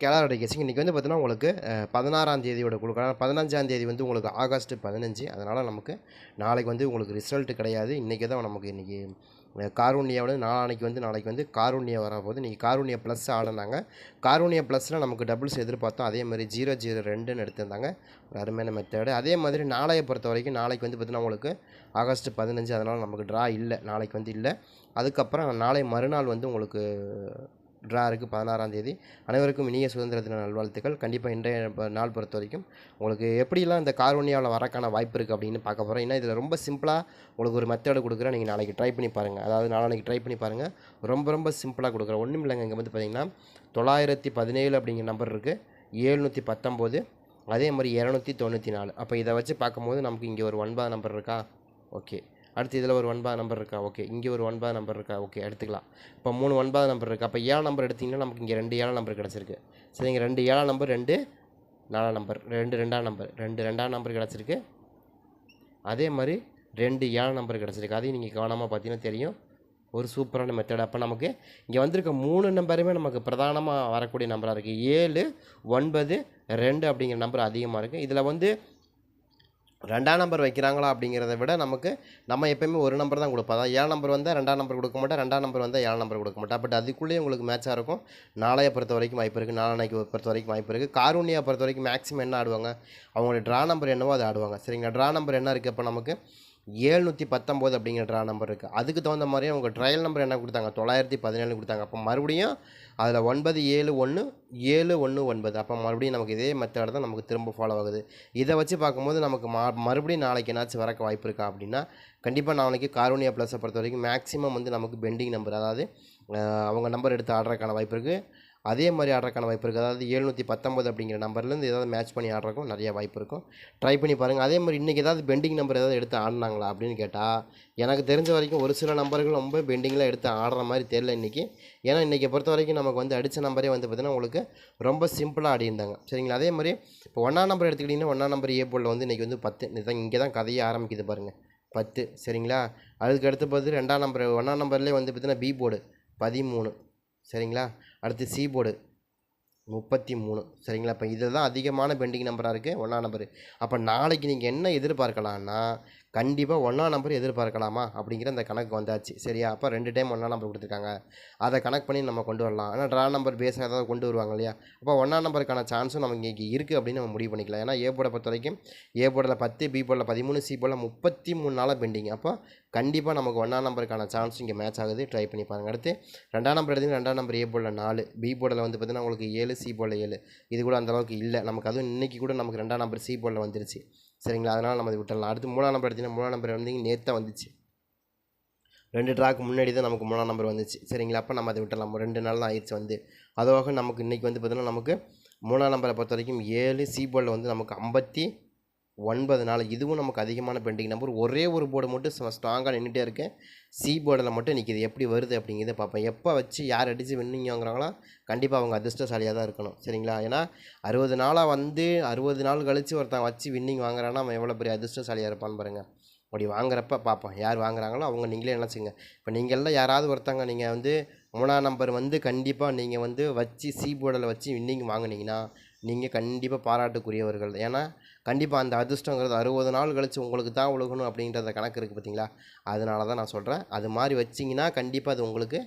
Gallery கேசிங் இன்றைக்கி வந்து பார்த்தீங்கன்னா உங்களுக்கு பதினாறாம் தேதியோட கொடுக்கலாம் பதினஞ்சாம் தேதி வந்து உங்களுக்கு ஆகஸ்ட் பதினஞ்சு. அதனால் நமக்கு நாளைக்கு வந்து உங்களுக்கு ரிசல்ட் கிடையாது. இன்றைக்கி தான் நமக்கு இன்றைக்கி காரூண்யாவோட நாளைக்கு வந்து நாளைக்கு வந்து காரூண்யா வரப்போகுது. இன்றைக்கி காரூண்யா ப்ளஸ் ஆடினாங்க. காரூண்யா ப்ளஸில் நமக்கு டபுள்ஸ் எதிர்பார்த்தோம். அதே மாதிரி ஜீரோ ஜீரோ ரெண்டுன்னு எடுத்திருந்தாங்க. ஒரு அருமையான மெத்தேடு அதே மாதிரி நாளையை பொறுத்த வரைக்கும் நாளைக்கு வந்து பார்த்தீங்கன்னா உங்களுக்கு ஆகஸ்ட் பதினஞ்சு. அதனால் நமக்கு ட்ரா இல்லை. நாளைக்கு வந்து இல்லை. அதுக்கப்புறம் நாளை மறுநாள் வந்து உங்களுக்கு ட்ரா இருக்குது பதினாறாம் தேதி. அனைவருக்கும் இனிய சுதந்திர தின நல்வாழ்த்துக்கள். கண்டிப்பாக இன்றைய நாள் பொறுத்த வரைக்கும் உங்களுக்கு எப்படிலாம் இந்த கார்வனியாவில் வரக்கான வாய்ப்பு இருக்குது அப்படின்னு பார்க்க போகிறோம் ஏன்னா இதில் ரொம்ப சிம்பிளாக உங்களுக்கு ஒரு மெத்தடை கொடுக்குறேன். நீங்கள் நாளைக்கு ட்ரை பண்ணி பாருங்கள் அதாவது நாளைக்கு ட்ரை பண்ணி பாருங்கள் ரொம்ப ரொம்ப சிம்பிளாக கொடுக்குறேன். ஒன்றும் இல்லைங்க. இங்கே வந்து பார்த்திங்கன்னா தொள்ளாயிரத்தி பதினேழு அப்படிங்கிற நம்பர் இருக்குது ஏழ்நூற்றி பத்தொம்போது. அதே மாதிரி இரநூத்தி தொண்ணூற்றி நாலு. அப்போ இதை வச்சு பார்க்கும்போது நமக்கு இங்கே ஒரு ஒன்பது நம்பர் இருக்கா? ஓகே. அடுத்து இதில் ஒரு ஒன்பது நம்பர் இருக்கா? ஓகே இங்கே ஒரு ஒன்பது நம்பர் இருக்கா? ஓகே எடுத்துக்கலாம். இப்போ மூணு ஒன்பது நம்பர் இருக்குது அப்போ ஏழாம் நம்பர் எடுத்திங்கன்னா நமக்கு இங்கே ரெண்டு ஏழாம் நம்பர் கிடச்சிருக்கு. சரிங்க ரெண்டு ஏழாம் நம்பர் ரெண்டு நாலாம் நம்பர் ரெண்டு ரெண்டாம் நம்பர் ரெண்டு ரெண்டாம் நம்பர் கிடச்சிருக்கு. அதே மாதிரி ரெண்டு ஏழாம் நம்பர் கிடச்சிருக்கு. அதையும் நீங்கள் கவனமாக பார்த்தீங்கன்னா தெரியும். ஒரு சூப்பரான மெத்தட் அப்போ நமக்கு இங்கே வந்திருக்க மூணு நம்பருமே நமக்கு பிரதானமாக வரக்கூடிய நம்பராக இருக்குது ஏழு ஒன்பது ரெண்டு அப்படிங்கிற நம்பர் அதிகமாக இருக்குது இதில் வந்து ரெண்டாம் நம்பர் வைக்கிறாங்களா அப்படிங்கிறத விட நமக்கு நம்ம எப்பயுமே ஒரு நம்பர் தான் கொடுப்போம். அதான் ஏழு நம்பர் வந்தால் ரெண்டாம் நம்பர் கொடுக்க மாட்டேன் ரெண்டாம் நம்பர் வந்தால் ஏழு நம்பர் கொடுக்க மாட்டேன் பட் அதுக்குள்ளேயே உங்களுக்கு மேட்சாக இருக்கும். நாளையை பொறுத்த வரைக்கும் வாய்ப்பு இருக்குது நாளானைக்கு பொறுத்த வரைக்கும் வாய்ப்பு இருக்குது காரூனியா பொறுத்த வரைக்கும் மேக்ஸிமம் என்ன ஆடுவாங்க? அவங்களோட ட்ரா நம்பர் என்னவோ அதை ஆடுவாங்க. சரிங்களா? ட்ரா நம்பர் என்ன இருக்குது அப்போ நமக்கு ஏழ்நூற்றி பத்தொம்போது அப்படிங்கிற ட்ரா நம்பர் இருக்குது அதுக்கு தகுந்த மாதிரி அவங்க ட்ரையல் நம்பர் என்ன கொடுத்தாங்க? தொள்ளாயிரத்தி பதினேழு கொடுத்தாங்க. அப்போ மறுபடியும் அதில் ஒன்பது ஏழு ஒன்று ஏழு ஒன்று ஒன்பது. அப்போ மறுபடியும் நமக்கு இதே மெத்தட் தான் நமக்கு திரும்ப ஃபாலோ ஆகுது. இதை வச்சு பார்க்கும்போது நமக்கு மா மறுபடியும் நாளைக்கு என்னாச்சும் வரக்க வாய்ப்பு இருக்கா அப்படின்னா கண்டிப்பாக நாளைக்கு காரோனியா ப்ளஸை பொறுத்த வரைக்கும் மேக்ஸிமம் வந்து நமக்கு பெண்டிங் நம்பர் அதாவது அவங்க நம்பர் எடுத்து ஆடுறதுக்கான வாய்ப்பு இருக்குது அதே மாதிரி ஆடுறதுக்கான வாய்ப்பு இருக்குது. அதாவது எழுநூற்றி பத்தொம்பது அப்படிங்கிற நம்பர்லேருந்து ஏதாவது மேட்ச் பண்ணி ஆடுறக்கும் நிறைய வாய்ப்பு இருக்கும். ட்ரை பண்ணி பாருங்கள் அதே மாதிரி இன்றைக்கி ஏதாவது பெண்டிங் நம்பர் ஏதாவது எடுத்து ஆடினாங்களா அப்படின்னு கேட்டால் எனக்கு தெரிஞ்ச வரைக்கும் ஒரு சில நம்பர்கள் ரொம்ப பெண்டிங்கில் எடுத்து ஆடுற மாதிரி தெரியல இன்றைக்கி ஏன்னா இன்றைக்கி பொறுத்த வரைக்கும் நமக்கு வந்து அடித்த நம்பரே வந்து பார்த்திங்கன்னா உங்களுக்கு ரொம்ப சிம்பிளாக ஆடியிருந்தாங்க. சரிங்களா? அதே மாதிரி இப்போ ஒன்றாம் நம்பர் எடுத்துக்கிட்டிங்கன்னா ஒன்றாம் நம்பர் ஏ போலில் வந்து இன்றைக்கி வந்து பத்து இதுதான் இங்கே தான் கதையே ஆரம்பிக்குது பாருங்கள் பத்து சரிங்களா? அதுக்கு அடுத்து பார்த்து ரெண்டாம் நம்பர் ஒன்றாம் நம்பர்லேயே வந்து பார்த்தீங்கன்னா பி போர்டு பதிமூணு சரிங்களா? அடுத்து சி போர்டு முப்பத்தி மூணு. சரிங்களா? இப்போ இதில் தான் அதிகமான பெண்டிங் நம்பராக இருக்குது ஒன்றாம் நம்பரு அப்போ நாளைக்கு நீங்கள் என்ன எதிர்பார்க்கலான்னா கண்டிப்பாக ஒன்றாம் நம்பர் எதிர்பார்க்கலாமா அப்படிங்கிற அந்த கணக்கு வந்தாச்சு. சரியா? அப்போ ரெண்டு டைம் ஒன்றா நம்பர் கொடுத்துருக்காங்க. அதை கணக்கு பண்ணி நம்ம கொண்டு வரலாம். ஆனால் ட்ரா நம்பர் பேஸாக ஏதாவது கொண்டு வருவாங்க இல்லையா? அப்போ ஒன்றாம் நம்பருக்கான சான்ஸும் நமக்கு இங்கே இருக்குது அப்படின்னு நம்ம முடிவு பண்ணிக்கலாம். ஏன்னா ஏ போர்டை பொறுத்த வரைக்கும் ஏ போர்டில் பத்து பி போர்டில் பதிமூணு சி போர்டில் முப்பத்தி மூணு நாளாக பெண்டிங் அப்போ கண்டிப்பாக நமக்கு ஒன்றாம் நம்பருக்கான சான்ஸ் இங்கே மேட்ச் ஆகுது. ட்ரை பண்ணி பாருங்கள் அடுத்து ரெண்டாம் நம்பர் எடுத்தீங்கன்னா ரெண்டாம் நம்பர் ஏ போர்டில் நாலு பி போர்டில் வந்து பார்த்தீங்கன்னா உங்களுக்கு ஏழு சி போர்டில் ஏழு. இது கூட அந்தளவுக்கு இல்லை. நமக்கு அதுவும் இன்றைக்கி கூட நமக்கு ரெண்டாம் நம்பர் சி போர்டில் வந்துருச்சு. சரிங்களா? அதனால் நம்ம அதை விட்டுடலாம் அடுத்து மூணாம் நம்பர் எடுத்திங்கன்னா மூணாம் நம்பர் வந்து நேற்று வந்துச்சு. ரெண்டு ட்ராக்கு முன்னாடி தான் நமக்கு மூணாம் நம்பர் வந்துச்சு. சரிங்களா? அப்போ நம்ம அதை விட்டுடலாம் ரெண்டு நாள் தான் ஆயிடுச்சு வந்து. அதுவாக நமக்கு இன்றைக்கி வந்து பார்த்திங்கன்னா நமக்கு மூணாம் நம்பரை பொறுத்த வரைக்கும் ஏழு சி போர்டில் வந்து நமக்கு ஐம்பத்தி ஒன்பது நாள். இதுவும் நமக்கு அதிகமான பெண்டிங் நம்பர் ஒரே ஒரு போர்டு மட்டும் ஸ்ட்ராங்காக நின்றுட்டே இருக்கேன் சி போர்டில் மட்டும் நிற்கிது எப்படி வருது அப்படிங்கிறத பார்ப்பேன் எப்போ வச்சு யார் அடித்து வின்னிங் வாங்குறாங்களோ கண்டிப்பாக அவங்க அதிர்ஷ்டசாலியாக தான் இருக்கணும். சரிங்களா? ஏன்னா அறுபது நாளாக வந்து அறுபது நாள் கழித்து ஒருத்தன் வச்சு வின்னிங் வாங்குறான்னா அவன் எவ்வளோ பெரிய அதிர்ஷ்டசாலியாக இருப்பான்னு பாருங்கள் அப்படி வாங்குறப்ப பார்ப்போம். யார் வாங்குறாங்களோ அவங்க நீங்களே நினச்சிங்க இப்போ நீங்கள்லாம் யாராவது ஒருத்தங்க நீங்கள் வந்து மூணாம் நம்பர் வந்து கண்டிப்பாக நீங்கள் வந்து வச்சு சி போர்டில் வச்சு வின்னிங் வாங்கினீங்கன்னா நீங்கள் கண்டிப்பாக பாராட்டுக்குரியவர்கள். ஏன்னா கண்டிப்பாக அந்த அதிர்ஷ்டங்கிறது அறுபது நாள் கழித்து உங்களுக்கு தான் உழுகணும் அப்படின்றத கணக்கு இருக்குது பார்த்தீங்களா அதனால தான் நான் சொல்கிறேன் அது மாதிரி வச்சிங்கன்னா கண்டிப்பாக அது உங்களுக்கு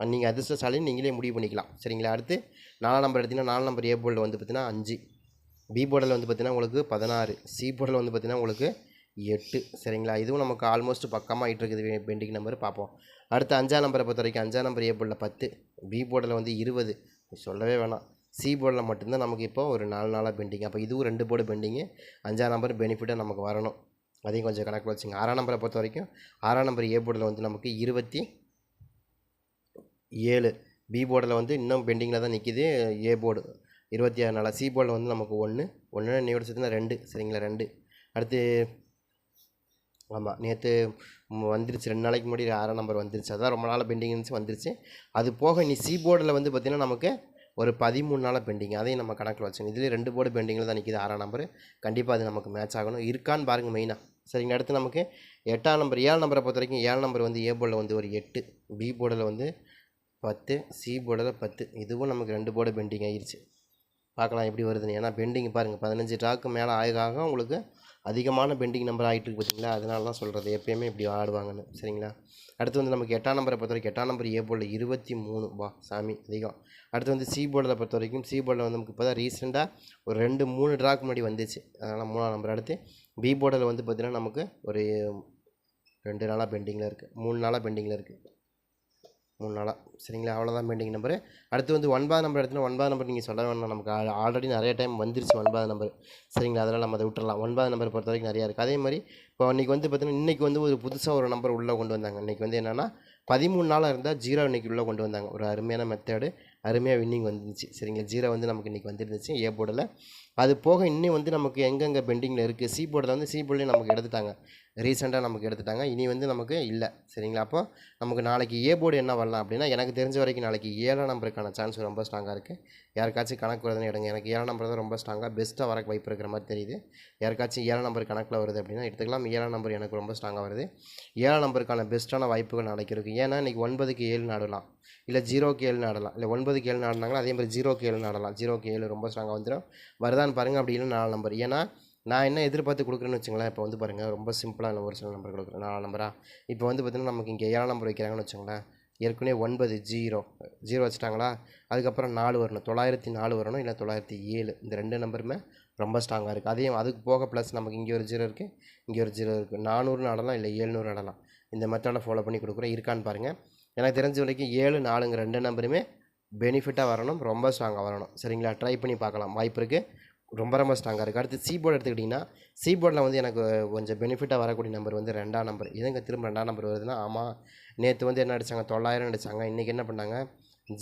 நீங்கள் அதிர்ஷ்டசாலின்னு நீங்களே முடிவு பண்ணிக்கலாம். சரிங்களா? அடுத்து நாலாம் நம்பர் எடுத்தீங்கன்னா நாலு நம்பர் ஏ போர்டில் வந்து பார்த்தீங்கன்னா அஞ்சு. பி போர்டில் வந்து பார்த்தீங்கன்னா உங்களுக்கு பதினாறு. சி போர்டில் வந்து பார்த்தீங்கன்னா உங்களுக்கு எட்டு. சரிங்களா? இதுவும் நமக்கு ஆல்மோஸ்ட் பக்கமாக ஆகிட்டு இருக்குது பெண்டிங் நம்பர் பார்ப்போம். அடுத்து அஞ்சாம் நம்பரை பொறுத்த வரைக்கும் அஞ்சாம் நம்பர் ஏ போர்டில் பத்து. பி போர்டில் வந்து இருபது. சொல்லவே வேணாம். சி போர்டில் மட்டும்தான் நமக்கு இப்போ ஒரு நாலு நாளாக பெண்டிங் அப்போ இதுவும் ரெண்டு போர்டு பெண்டிங்கு அஞ்சாம் நம்பர் பெனிஃபிட்டாக நமக்கு வரணும். அதையும் கொஞ்சம் கணக்கில் வச்சுங்க. ஆறாம் நம்பரை பொறுத்த வரைக்கும் ஆறாம் நம்பர் ஏ போர்டில் வந்து நமக்கு இருபத்தி ஏழு. பி போர்டில் வந்து இன்னும் பெண்டிங்கில் தான் நிற்கிது ஏ போர்டு இருபத்தி ஆறு நாளாக சி போர்டில் வந்து நமக்கு ஒன்று ஒன்று நீ சேர்த்துனா ரெண்டு. சரிங்களா? ரெண்டு. அடுத்து ஆமாம் நேற்று வந்துருச்சு. ரெண்டு நாளைக்கு முன்னாடி ஆறாம் நம்பர் வந்துருச்சு. அதான் ரொம்ப நாளாக பெண்டிங் இருந்துச்சு வந்துருச்சு. அது போக நீ சி போர்டில் வந்து பார்த்திங்கன்னா நமக்கு ஒரு பதிமூணு நாளாக பெண்டிங் அதையும் நம்ம கணக்கில் வச்சுக்கணும். இதுலேயே ரெண்டு போர்டு பெண்டிங்கில் தான் நிற்கிது ஆறாம் நம்பர் கண்டிப்பாக அது நமக்கு மேட்ச் ஆகணும். இருக்கான்னு பாருங்கள் மெயினாக சரிங்க அடுத்து நமக்கு எட்டாம் நம்பர் ஏழு நம்பரை பொறுத்த வரைக்கும் ஏழு நம்பர் வந்து ஏ போர்டில் வந்து ஒரு எட்டு. பி போர்டில் வந்து பத்து. சி போர்டில் பத்து. இதுவும் நமக்கு ரெண்டு போர்டு பெண்டிங் ஆகிருச்சு பார்க்கலாம் எப்படி வருதுன்னு. ஏன்னா பெண்டிங் பாருங்கள் பதினஞ்சு ட்ராக்கு மேலே ஆக உங்களுக்கு அதிகமான பெண்டிங் நம்பர் ஆகிட்டு இருக்கு பார்த்தீங்களா அதனால தான் சொல்கிறது எப்பயுமே இப்படி ஆடுவாங்கன்னு. சரிங்களா? அடுத்து வந்து நமக்கு எட்டாம் நம்பரை பொறுத்த வரைக்கும் எட்டாம் நம்பர் ஏ போர்டில் இருபத்தி மூணு. வா சாமி அதிகம். அடுத்து வந்து சி போர்டில் பொறுத்த வரைக்கும் சி போர்டில் வந்து நமக்கு இப்போ தான் ரீசெண்டாக ஒரு ரெண்டு மூணு ட்ராக்கு முன்னாடி வந்துச்சு. அதனால் மூணாம் நம்பர் அடுத்து பி போர்டில் வந்து பார்த்திங்கன்னா நமக்கு ஒரு ரெண்டு நாளாக பெண்டிங்கில் இருக்குது மூணு நாளாக பெண்டிங்கில் இருக்குது மூணு நாளாக சரிங்களா? அவ்வளோதான் பெண்டிங் நம்பரு அடுத்து வந்து ஒன்பது நம்பர் எடுத்துனா ஒன்பதாம் நம்பர் நீங்கள் சொல்ல வேணாம். நமக்கு ஆல்ரெடி நிறைய டைம் வந்துருச்சு ஒன்பது நம்பர் சரிங்களா? அதனால் நம்ம அதை விட்டுறலாம். ஒன்பதாம் நம்பர் பொறுத்த வரைக்கும் நிறையா இருக்குது அதே மாதிரி இப்போ இன்றைக்கி வந்து பார்த்தீங்கன்னா இன்றைக்கி வந்து ஒரு புதுசாக ஒரு நம்பர் உள்ளே கொண்டு வந்தாங்க. இன்றைக்கி வந்து என்னென்னா பதிமூணு நாளாக இருந்தால் ஜீரோ இன்றைக்கி உள்ளே கொண்டு வந்தாங்க. ஒரு அருமையான மெத்தேடு அருமையாக வின்னிங் வந்துருச்சு. சரிங்களா? ஜீரோ வந்து நமக்கு இன்றைக்கி வந்துருந்துச்சு ஏ போர்டில் அது போக இன்னும் வந்து நமக்கு எங்கெங்கே பெண்டிங்கில் இருக்குது சி போர்டில் வந்து சி போர்டில் நமக்கு எடுத்துட்டாங்க. ரீசெண்டாக நமக்கு எடுத்துட்டாங்க. இனி வந்து நமக்கு இல்லை. சரிங்களா? அப்போ நமக்கு நாளைக்கு ஏ போர்டு என்ன வரலாம் அப்படின்னா எனக்கு தெரிஞ்ச வரைக்கும் நாளைக்கு ஏழாம் நம்பருக்கான சான்ஸ் ரொம்ப ஸ்ட்ராங்காக இருக்குது யாருக்காச்சும் கணக்கு வருதுன்னு எடுங்க. எனக்கு ஏழாம் நம்பர் தான் ரொம்ப ஸ்ட்ராங்காக பெஸ்ட்டாக வர வாய்ப்பு இருக்கிற மாதிரி தெரியுது. யாருக்காச்சும் ஏழாம் நம்பர் கணக்கில் வருது அப்படின்னா எடுத்துக்கலாம். ஏழாம் நம்பர் எனக்கு ரொம்ப ஸ்ட்ராங்காக வருது. ஏழாம் நம்பருக்கான பெஸ்ட்டான வாய்ப்புகள் நாளைக்கு இருக்குது ஏன்னா இன்றைக்கி ஒன்பதுக்கு ஏழு நாடலாம். இல்லை ஜீரோக்கு ஏழு நாடலாம். இல்லை ஒன்பதுக்கு ஏழு நாடினாங்களா அதே மாதிரி ஜீரோக்கு ஏழு நாடலாம். ஜீரோக்கு ஏழு ரொம்ப ஸ்ட்ராங்காக வந்துடும் வருதான்னு பாருங்கள் அப்படி இல்லை நாலு நம்பர். ஏன்னா நான் என்ன எதிர்பார்த்து கொடுக்குறேன்னு வச்சுங்களேன் இப்போ வந்து பாருங்கள் ரொம்ப சிம்பிளான ஒரு சில நம்பர் கொடுக்குறேன் நாலு நம்பரா இப்போ வந்து பார்த்திங்கன்னா நமக்கு இங்கே ஏழாம் நம்பர் வைக்கிறாங்கன்னு வச்சுங்களேன் ஏற்கனவே ஒன்பது ஜீரோ ஜீரோ வச்சுட்டாங்களா? அதுக்கப்புறம் நாலு வரணும். தொள்ளாயிரத்தி நாலு வரணும் இல்லை தொள்ளாயிரத்தி ஏழு. இந்த ரெண்டு நம்பருமே ரொம்ப ஸ்ட்ராங்காக இருக்குது அதையும் அதுக்கு போக ப்ளஸ் நமக்கு இங்கே ஒரு ஜீரோ இருக்குது இங்கே ஒரு ஜீரோ இருக்குது நானூறு ஆடலாம் இல்லை ஏழ்நூறு ஆடலாம். இந்த மெத்தடை ஃபாலோ பண்ணி கொடுக்குறேன் இருக்கான்னு பாருங்கள் எனக்கு தெரிஞ்ச வரைக்கும் ஏழு நாலுங்க ரெண்டு நம்பருமே பெனிஃபிட்டாக வரணும் ரொம்ப ஸ்ட்ராங்காக வரணும். சரிங்களா? ட்ரை பண்ணி பார்க்கலாம். வாய்ப்பு இருக்குது ரொம்ப ரொம்ப ஸ்ட்ராங்காக இருக்குது அடுத்து சி போர்டு எடுத்துக்கிட்டிங்கன்னா சி போர்டில் வந்து எனக்கு கொஞ்சம் பெனிஃபிட்டாக வரக்கூடிய நம்பர் வந்து ரெண்டாம் நம்பர் எதுங்க திரும்ப ரெண்டாம் நம்பர் வருதுன்னா ஆமாம் நேற்று வந்து என்ன அடித்தாங்க தொள்ளாயிரம் அடித்தாங்க இன்றைக்கி என்ன பண்ணாங்க?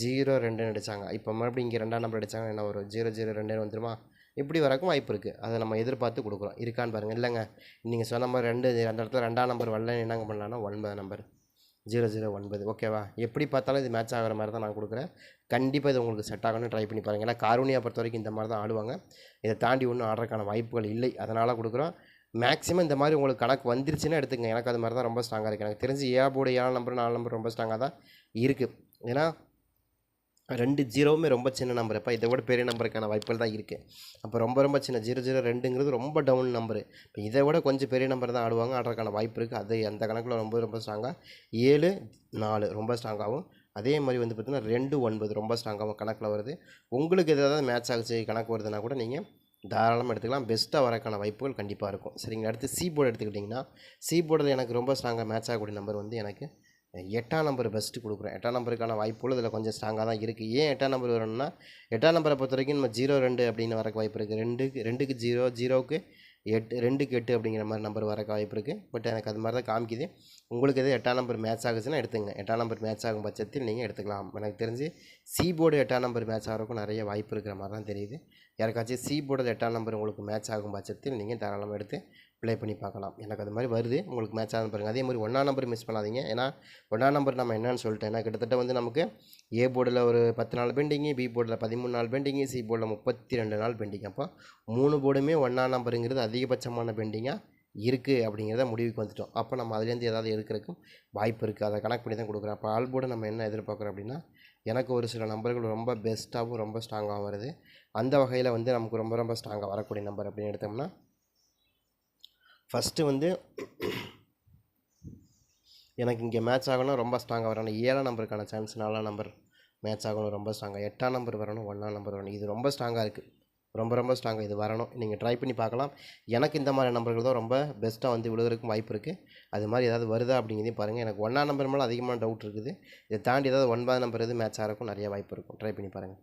ஜீரோ ரெண்டுன்னு அடித்தாங்க இப்போ மறுபடியும் இங்கே ரெண்டாம் நம்பர் அடித்தாங்க என்ன வரும்? ஜீரோ ஜீரோ ரெண்டுன்னு வந்துருமா இப்படி வரக்கும் வாய்ப்பு இருக்குது அதை நம்ம எதிர்பார்த்து கொடுக்குறோம். இருக்கான்னு பாருங்கள் இல்லைங்க. நீங்கள் சொன்ன மாதிரி ரெண்டு அந்த இடத்துல ரெண்டாம் நம்பர் வரலன்னு என்னங்க பண்ணலான்னா ஒன்பது நம்பர் ஜீரோ ஜீரோ ஒன்பது. ஓகேவா? எப்படி பார்த்தாலும் இது மேட்ச் ஆகிற மாதிரி தான் நான் கொடுக்குறேன். கண்டிப்பாக இது உங்களுக்கு செட் ஆகணும்னு ட்ரை பண்ணி பாருங்கள் ஏன்னா காரூனியா பொறுத்த வரைக்கும் இந்த மாதிரி தான் ஆடுவாங்க. இதை தாண்டி ஒன்றும் ஆடுறதுக்கான வாய்ப்புகள் இல்லை. அதனால் கொடுக்குறோம். மேக்ஸிமம் இந்த மாதிரி உங்களுக்கு கணக்கு வந்துருச்சுன்னா எடுத்துங்க எனக்கு அது மாதிரி தான் ரொம்ப ஸ்ட்ராங்காக இருக்குது எனக்கு தெரிஞ்சு ஏ போர்டு ஏழு நம்பர் நாலு நம்பர் ரொம்ப ஸ்ட்ராங்காக தான் இருக்குது ஏன்னா ரெண்டு ஜீரோவுமே ரொம்ப சின்ன நம்பர் இப்போ இதை விட பெரிய நம்பருக்கான வாய்ப்புகள் தான் இருக்குது அப்போ ரொம்ப ரொம்ப சின்ன ஜீரோ ஜீரோ ரெண்டுங்கிறது ரொம்ப டவுன் நம்பரு இப்போ இதை விட கொஞ்சம் பெரிய நம்பர் தான் ஆடுவாங்க ஆடுறதுக்கான வாய்ப்பு இருக்குது அது அந்த கணக்கில் ரொம்ப ரொம்ப ஸ்ட்ராங்காக ஏழு நாலு ரொம்ப ஸ்ட்ராங்காகவும் அதே மாதிரி வந்து பார்த்திங்கன்னா ரெண்டு ஒன்பது ரொம்ப ஸ்ட்ராங்காகவும் கணக்கில் வருது. உங்களுக்கு எதாவது மேட்ச் ஆகுச்சு கணக்கு வருதுன்னா கூட நீங்கள் தாராளமாக எடுத்துக்கலாம். பெஸ்ட்டாக வரக்கான வாய்ப்புகள் கண்டிப்பாக இருக்கும். சரிங்களா? அடுத்து சி போர்டு எடுத்துக்கிட்டிங்கன்னா சி போர்டில் எனக்கு ரொம்ப ஸ்ட்ராங்காக மேட்ச் ஆகக்கூடிய நம்பர் வந்து எனக்கு எட்டாம் நம்பர் பெஸ்ட்டு கொடுக்குறேன் எட்டாம் நம்பருக்கான வாய்ப்புகள் இதில் கொஞ்சம் ஸ்ட்ராங்காக தான் இருக்குது ஏன் எட்டாம் நம்பர் வரணும்னா எட்டாம் நம்பரை பொறுத்த வரைக்கும் நம்ம ஜீரோ ரெண்டு அப்படின்னு வரக்கு வாய்ப்பு இருக்குது ரெண்டுக்கு ரெண்டுக்கு ஜீரோ ஜீரோவுக்கு எட்டு ரெண்டுக்கு எட்டு அப்படிங்கிற மாதிரி நம்பர் வரக்கு வாய்ப்பு இருக்குது பட் எனக்கு அது மாதிரி தான் காமிக்குது. உங்களுக்கு எது எட்டாம் நம்பர் மேட்ச் ஆகுச்சுன்னா எடுத்துங்க. எட்டாம் நம்பர் மேட்ச் ஆகும் பட்சத்தில் நீங்கள் எடுத்துக்கலாம். எனக்கு தெரிஞ்சு சி போர்டு எட்டாம் நம்பர் மேட்ச் ஆகிறதுக்கும் நிறைய வாய்ப்பு இருக்கிற மாதிரி தான் தெரியுது. யாருக்காச்சும் சி போர்டு எட்டாம் நம்பர் உங்களுக்கு மேட்ச் ஆகும் பட்சத்தில் நீங்கள் தாராளமாக எடுத்து ப்ளே பண்ணி பார்க்கலாம். எனக்கு அது மாதிரி வருது. உங்களுக்கு மேட்ச் ஆகும் பாருங்கள் அதே மாதிரி ஒன்றாம் நம்பர் மிஸ் பண்ணாதீங்க. ஏன்னா ஒன்றாம் நம்பர் நம்ம என்னன்னு சொல்லிட்டேன். ஏன்னா கிட்டத்தட்ட வந்து நமக்கு ஏ போர்டில் ஒரு பத்து நாள் பெண்டிங்கு பி போர்டில் பதிமூணு நாள் பெண்டிங்கு சி போர்டில் முப்பத்தி ரெண்டு நாள் பெண்டிங் அப்போ மூணு போர்டுமே ஒன்றாம் நம்பருங்கிறது அதிகபட்சமான பெண்டிங்காக இருக்குது அப்படிங்கிறத முடிவுக்கு வந்துட்டோம். அப்போ நம்ம அதுலேருந்து ஏதாவது எடுக்கிறதுக்கும் வாய்ப்பு இருக்குது அதை கணக்கு பண்ணி தான் கொடுக்குறோம். அப்போ ஆல் போர்டு நம்ம என்ன எதிர்பார்க்குறோம் அப்படின்னா எனக்கு ஒரு சில நம்பர்கள் ரொம்ப பெஸ்ட்டாகவும் ரொம்ப ஸ்ட்ராங்காகவும் வருது. அந்த வகையில் வந்து நமக்கு ரொம்ப ரொம்ப ஸ்ட்ராங்காக வரக்கூடிய நம்பர் அப்படின்னு எடுத்தோம்னா ஃபஸ்ட்டு வந்து எனக்கு இங்கே மேட்ச் ஆகணும் ரொம்ப ஸ்ட்ராங்காக வரணும். ஏழாம் நம்பருக்கான சான்ஸ் நாலாம் நம்பர் மேட்ச் ஆகணும் ரொம்ப ஸ்ட்ராங்காக எட்டாம் நம்பர் வரணும் ஒன்றாம் நம்பர் வரணும். இது ரொம்ப ஸ்ட்ராங்காக இருக்குது ரொம்ப ரொம்ப ஸ்ட்ராங்காக இது வரணும். நீங்கள் ட்ரை பண்ணி பார்க்கலாம். எனக்கு இந்த மாதிரி நம்பர்கள் தான் ரொம்ப பெஸ்ட்டாக வந்து விழுகிறதுக்கும் வாய்ப்பு இருக்குது அது மாதிரி ஏதாவது வருதா அப்படிங்கிறதையும் பாருங்கள் எனக்கு ஒன்றாம் நம்பர் மேலே அதிகமான டவுட் இருக்குது. இதை தாண்டி ஏதாவது ஒன்பதாம் நம்பர் எது மேட்ச் ஆகிறக்கும் நிறைய வாய்ப்பு இருக்கும். ட்ரை பண்ணி பாருங்கள்